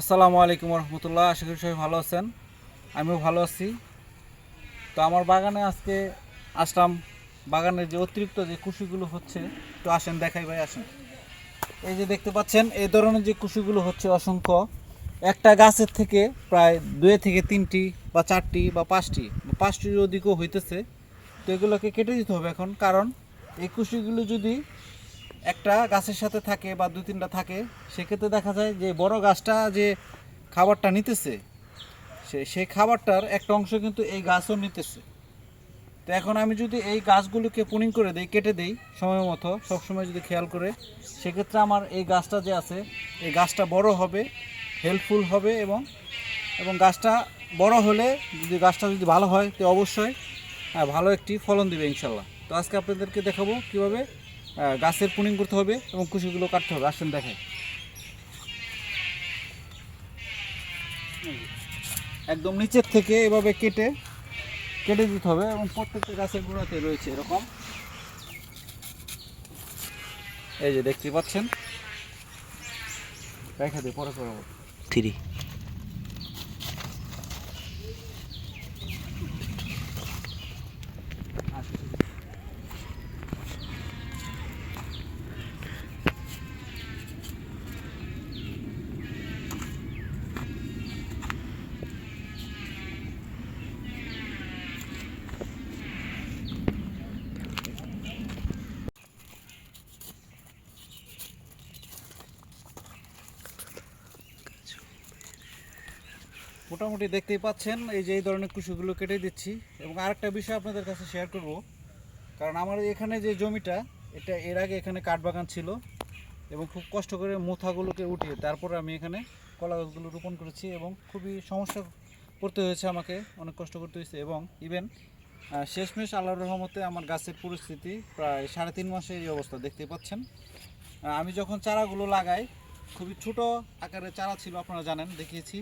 আসসালামু আলাইকুম রহমতুল্লাহ, আশা করি সবাই ভালো আছেন। আমিও ভালো আছি। তো আমার বাগানে আজকে আসলাম। বাগানের যে অতিরিক্ত যে কুশিগুলো হচ্ছে তো আসেন, দেখাই ভাই, আসেন। এই যে দেখতে পাচ্ছেন, এই ধরনের যে কুশিগুলো হচ্ছে অসংখ্য। একটা গাছের থেকে প্রায় দুই থেকে তিনটি বা চারটি বা পাঁচটি পাঁচটির অধিকও হইতেছে। তো এগুলোকে কেটে দিতে হবে এখন, কারণ এই কুশিগুলো যদি একটা গাছের সাথে থাকে বা দু তিনটা থাকে, সেক্ষেত্রে দেখা যায় যে বড় গাছটা যে খাবারটা নিতেছে, সে সেই খাবারটার একটা অংশ কিন্তু এই গাছও নিতেছে। তো এখন আমি যদি এই গাছগুলোকে পুনিং করে দিই, কেটে দেই সময় মতো, সবসময় যদি খেয়াল করে, সেক্ষেত্রে আমার এই গাছটা যে আছে, এই গাছটা বড় হবে, হেল্পফুল হবে এবং এবং গাছটা বড় হলে যদি গাছটা যদি ভালো হয়, তো অবশ্যই ভালো একটি ফলন দিবে ইনশাল্লাহ। তো আজকে আপনাদেরকে দেখাবো কীভাবে গাছের পুনিং করতে হবে এবং কুশিগুলো কাটতে হবে। আসেন দেখাই একদম নিচের থেকে এভাবে কেটে কেটে দিতে হবে এবং প্রত্যেকটা গাছের গোড়াতে রয়েছে এরকম। এই যে দেখতে পাচ্ছেন? রেখে দিই পরে করব। থ্রি। মোটামুটি দেখতেই পাচ্ছেন, এই যে এই ধরনের কুশিগুলো কেটে দিচ্ছি। এবং আরেকটা বিষয় আপনাদের কাছে শেয়ার করব। কারণ আমার এখানে যে জমিটা, এটা এর আগে এখানে কাঠবাগান ছিল এবং খুব কষ্ট করে মোথাগুলোকে উঠিয়ে তারপরে আমি এখানে কলা গাছগুলো রোপণ করেছি এবং খুবই সমস্যা করতে হয়েছে আমাকে, অনেক কষ্ট করতে হয়েছে এবং ইভেন শেষমেশ আল্লাহর রহমতে আমার গাছের পরিস্থিতি প্রায় সাড়ে তিন মাসের এই অবস্থা দেখতেই পাচ্ছেন। আমি যখন চারাগুলো লাগাই, খুবই ছোট আকারের চারা ছিল, আপনারা জানেন, দেখিয়েছি।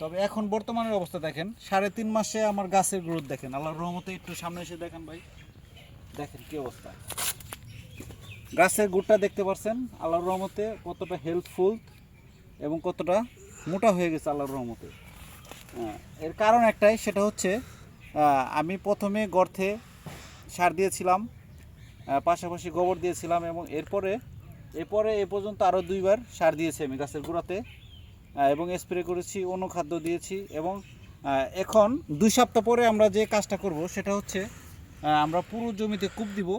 তবে এখন বর্তমানের অবস্থা দেখেন সাড়ে তিন মাসে আমার গাছের গ্রোথ দেখেন। আল্লাহর রহমতে একটু সামনে এসে দেখেন ভাই। দেখেন কি অবস্থা। গাছের গুড়টা দেখতে পাচ্ছেন আল্লাহর রহমতে কতটা হেল্পফুল এবং কতটা মোটা হয়ে গেছে আল্লাহর রহমতে। হ্যাঁ, এর কারণ একটাই সেটা হচ্ছে আমি প্রথমে গর্থে সার দিয়েছিলাম পাশাপাশি গোবর দিয়েছিলাম এবং এরপরে এরপরে এ পর্যন্ত আরও দুইবার সার দিয়েছি আমি গাছের গোড়াতে। এবং স্প্রে করেছি অনুখাদ্য দিয়েছি এবং এখন দুই সপ্তাহ পরে আমরা যে কাজটা করব সেটা হচ্ছে আমরা পুরো জমিতে কূপ দিব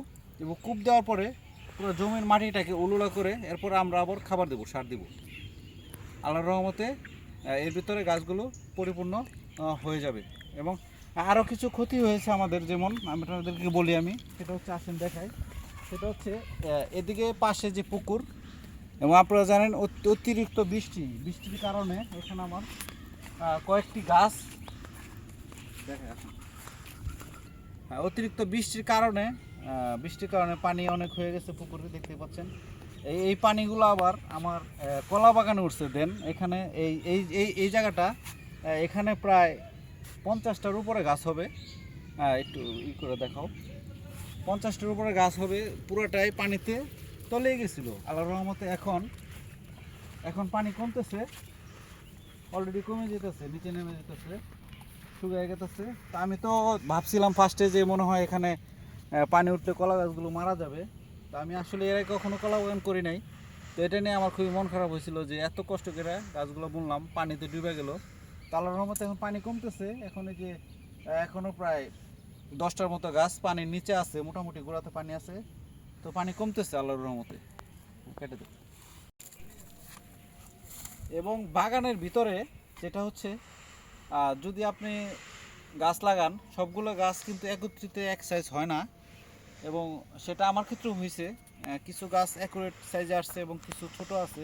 এবং কূপ দেওয়ার পরে পুরো জমির মাটিটাকে উলুলা করে এরপর আমরা আবার খাবার দেবো, সার দিব। আল্লাহর রহমতে এর ভিতরে গাছগুলো পরিপূর্ণ হয়ে যাবে এবং আরও কিছু ক্ষতি হয়েছে আমাদের যেমন, আমি আপনাদেরকে বলি আমি, সেটা হচ্ছে আসেন দেখাই, সেটা হচ্ছে এদিকে পাশে যে পুকুর এবং আপনারা জানেন অত- অতিরিক্ত বৃষ্টি বৃষ্টির কারণে এখানে আমার কয়েকটি গাছ দেখে হ্যাঁ, অতিরিক্ত বৃষ্টির কারণে বৃষ্টির কারণে পানি অনেক হয়ে গেছে পুকুরে দেখতে পাচ্ছেন। এই এই পানিগুলো আবার আমার কলা বাগানে উঠছে দেন এখানে এই এই এই এই জায়গাটা এখানে প্রায় পঞ্চাশটার উপরে গাছ হবে। একটু ই করে দেখাও। পঞ্চাশটার উপরে গাছ হবে পুরোটাই পানিতে তলিয়ে গেছিল। আল্লাহর রহমতে এখন এখন পানি কমতেছে অলরেডি কমে যেতেছে, নিচে নেমে যেতেছে, শুকিয়ে গেতেছে। তা আমি তো ভাবছিলাম ফার্স্টে যে মনে হয় এখানে পানি উঠলে কলা গাছগুলো মারা যাবে। তা আমি আসলে এর আগে কখনো কলা বাগান করি নাই। তো এটা নিয়ে আমার খুবই মন খারাপ হয়েছিল যে এত কষ্ট করে গাছগুলো বুনলাম, পানিতে ডুবে গেল। তালার রহমতে এখন পানি কমতেছে। এখন এই যে এখনও প্রায় দশটার মতো গাছ পানির নিচে আছে, মোটামুটি গোড়াতে পানি আছে। তো পানি কমতেছে আল্লাহর রহমতে। কেটে দেব এবং বাগানের ভিতরে যেটা হচ্ছে যদি আপনি গাছ লাগান, সবগুলো গাছ কিন্তু একত্রিত এক সাইজ হয় না। এবং সেটা আমার ক্ষেত্রেও হয়েছে কিছু গাছ অ্যাকুরেট সাইজে আসছে এবং কিছু ছোট আছে।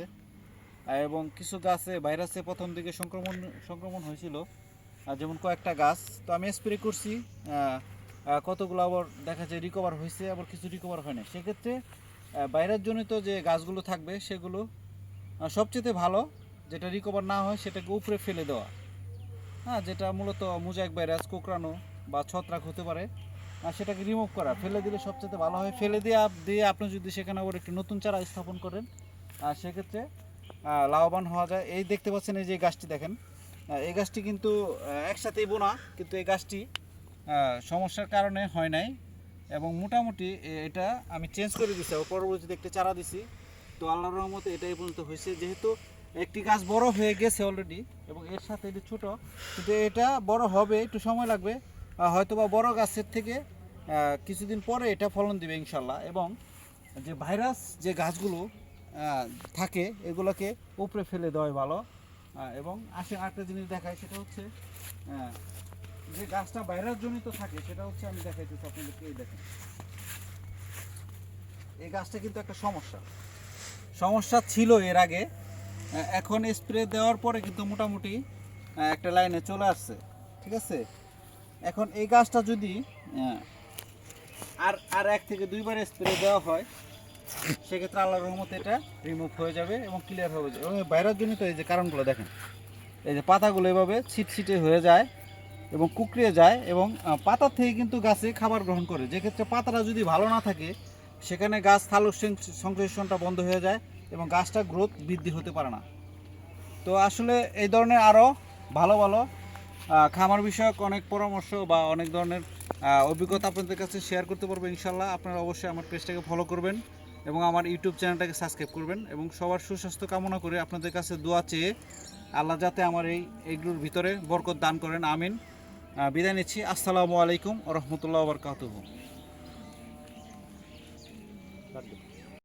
এবং কিছু গাছে ভাইরাসে প্রথম দিকে সংক্রমণ সংক্রমণ হয়েছিল। যেমন কয়েকটা গাছ। তো আমি স্প্রে করছি কতগুলো আবার দেখা যায় রিকভার হয়েছে, আবার কিছু রিকভার হয় না সেক্ষেত্রে বাইরের জনিত যে গাছগুলো থাকবে, সেগুলো সবচেয়ে ভালো যেটা রিকভার না হয়, সেটাকে উপরে ফেলে দেওয়া। হ্যাঁ যেটা মূলত মোজাইক ভাইরাস, কোকড়ানো বা ছত্রাক হতে পারে আর সেটাকে রিমুভ করা। ফেলে দিলে সবচেয়ে ভালো হয়। ফেলে দিয়ে দিয়ে আপনি যদি সেখানে আবার একটি নতুন চারা স্থাপন করেন আর সেক্ষেত্রে লাভবান হওয়া যায়। এই দেখতে পাচ্ছেন এই যে গাছটি দেখেন এই গাছটি কিন্তু একসাথেই বোনা, কিন্তু এই গাছটি সমস্যার কারণে হয় নাই এবং মোটামুটি এটা আমি চেঞ্জ করে দিছি পরবর্তীতে একটি চারা দিছি। তো আল্লাহর রহমতে এটাই পর্যন্ত হয়েছে। যেহেতু একটি গাছ বড় হয়ে গেছে অলরেডি এবং এর সাথে এটি ছোট, কিন্তু এটা বড় হবে, একটু সময় লাগবে। হয়তো বা বড় গাছের থেকে কিছুদিন পরে এটা ফলন দিবে ইনশাল্লাহ এবং যে ভাইরাস যে গাছগুলো থাকে, এগুলোকে উপরে ফেলে দেওয়াই ভালো। এবং আসে আরেকটা জিনিস দেখায় সেটা হচ্ছে যে গাছটা ভাইরাস জনিত থাকে, সেটা হচ্ছে আমি দেখাইতেছি আপনাদেরকে এই দেখেন। এই গাছটা কিন্তু একটা সমস্যা। সমস্যা ছিল এর আগে এখন স্প্রে দেওয়ার পরে কিন্তু মোটামুটি একটা লাইনে চলে আসছে, ঠিক আছে? এখন এই গাছটা যদি আর আর এক থেকে দুইবার স্প্রে দেওয়া হয়, সেক্ষেত্রে আল্লাহর রহমতে এটা রিমুভ হয়ে যাবে এবং ক্লিয়ার হয়ে যাবে। এবং বাইরের জন্য তো এই যে কারণগুলো দেখেন, এই যে পাতাগুলো এভাবে ছিটছিটে হয়ে যায় এবং কুকড়িয়ে যায় এবং পাতা থেকে কিন্তু গাছে খাবার গ্রহণ করে। যেক্ষেত্রে পাতাটা যদি ভালো না থাকে, সেখানে গাছ থালুক সংশ্লেষণটা বন্ধ হয়ে যায় এবং গাছটা গ্রোথ বৃদ্ধি হতে পারে না। তো আসলে এই ধরনের আরও ভালো ভালো খামার বিষয়ক অনেক পরামর্শ বা অনেক ধরনের অভিজ্ঞতা আপনাদের কাছে শেয়ার করতে পারব ইনশাল্লাহ আপনারা অবশ্যই আমার পেজটাকে ফলো করবেন এবং আমার ইউটিউব চ্যানেলটাকে সাবস্ক্রাইব করবেন এবং সবার সুস্বাস্থ্য কামনা করে আপনাদের কাছে দোয়া চেয়ে আল্লাহ যাতে আমার এই এগুলোর ভিতরে বরকত দান করেন, আমিন। বিদায় নিচ্ছি। আসসালামু আলাইকুম রহমতুল্লাহ বরকাতহ।